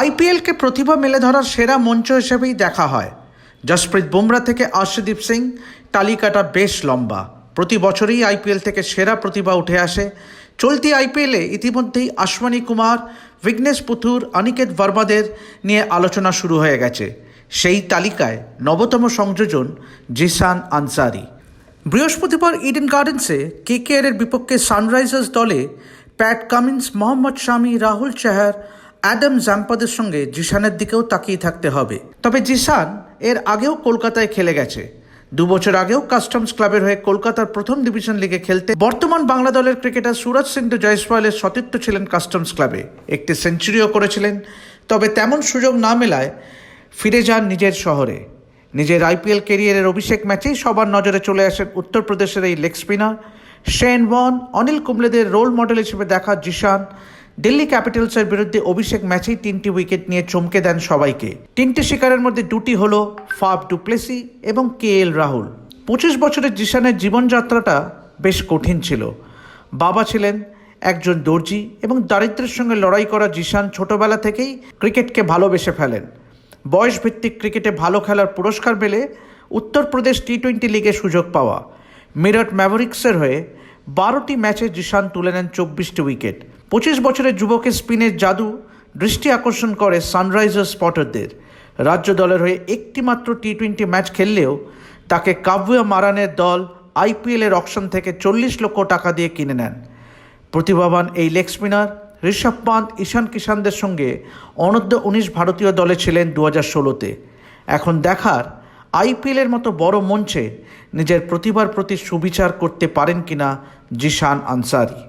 আইপিএলকে প্রতিভা মেলে ধরার সেরা মঞ্চ হিসেবেই দেখা হয়। জসপ্রীত বুমরা থেকে আর্শদীপ সিং, তালিকাটা বেশ লম্বা। প্রতি বছরই আইপিএল থেকে সেরা প্রতিভা উঠে আসে। চলতি আইপিএলে ইতিমধ্যেই আশমানি কুমার, বিঘ্নেশ পুথুর, অনিকেত বর্মাদের নিয়ে আলোচনা শুরু হয়ে গেছে। সেই তালিকায় নবতম সংযোজন জিসান আনসারি। বৃহস্পতিবার ইডেন গার্ডেন্সে কেকেআর এর বিপক্ষে সানরাইজার্স দলে Pat Cummins, Mohammad Shami, Rahul Chahar Adam জাম্পাদের সঙ্গে জিসানের দিকেও তাকিয়ে থাকতে হবে। তবে জিসান এর আগেও কলকাতায় খেলে গেছে। দু বছর আগেও কাস্টমস ক্লাবের হয়ে কলকাতার প্রথম ডিভিশন লিগে খেলতে বর্তমান বাংলা দলের ক্রিকেটার সুরজ সিন্ধু জয়সওয়ালের সতীর্থ ছিলেন কাস্টমস ক্লাবে। একটি সেঞ্চুরিও করেছিলেন। তবে তেমন সুযোগ না মেলায় ফিরে যান নিজের শহরে। নিজের আইপিএল কেরিয়ারের অভিষেক ম্যাচেই সবার নজরে চলে আসেন উত্তরপ্রদেশের এই লেগ স্পিনার। শেন বন অনিল কুম্বলেদের রোল মডেল হিসেবে দেখা জিশান। দিল্লি ক্যাপিটালসের বিরুদ্ধে অভিষেক ম্যাচেই তিনটি উইকেট নিয়ে চমকে দেন সবাইকে। তিনটি শিকারের মধ্যে দুটি হলো ফাফ ডুপ্লেসি এবং কে এল রাহুল। পঁচিশ বছরের জিশানের জীবনযাত্রাটা বেশ কঠিন ছিল। বাবা ছিলেন একজন দর্জি এবং দারিদ্র্যের সঙ্গে লড়াই করা জিশান ছোটবেলা থেকেই ক্রিকেটকে ভালোবেসে ফেলেন। বয়স ভিত্তিক ক্রিকেটে ভালো খেলার পুরস্কার পেলে উত্তরপ্রদেশ টি টোয়েন্টি লিগে সুযোগ পাওয়া। মিরট ম্যাভরিক্সের হয়ে বারোটি ম্যাচে জিশান তুলে নেন চব্বিশটি উইকেট। পঁচিশ বছরের যুবকের স্পিনের জাদু দৃষ্টি আকর্ষণ করে সানরাইজার্স স্পটারদের। রাজ্য দলের হয়ে একটি মাত্র টি টোয়েন্টি ম্যাচ খেললেও তাকে কাব্য মারানের দল আইপিএলের অকশন থেকে চল্লিশ লক্ষ টাকা দিয়ে কিনে নেন। প্রতিভাবান এই লেগ স্পিনার ঋষভ পান্ত, ঈশান কিষানদের সঙ্গে অনূর্ধ্ব উনিশ ভারতীয় দলে ছিলেন দু হাজার ষোলোতে। এখন দেখার আইপিএলের মতো বড় মঞ্চে নিজের প্রতিভার প্রতি সুবিচার করতে পারেন কিনা জিশান আনসারি।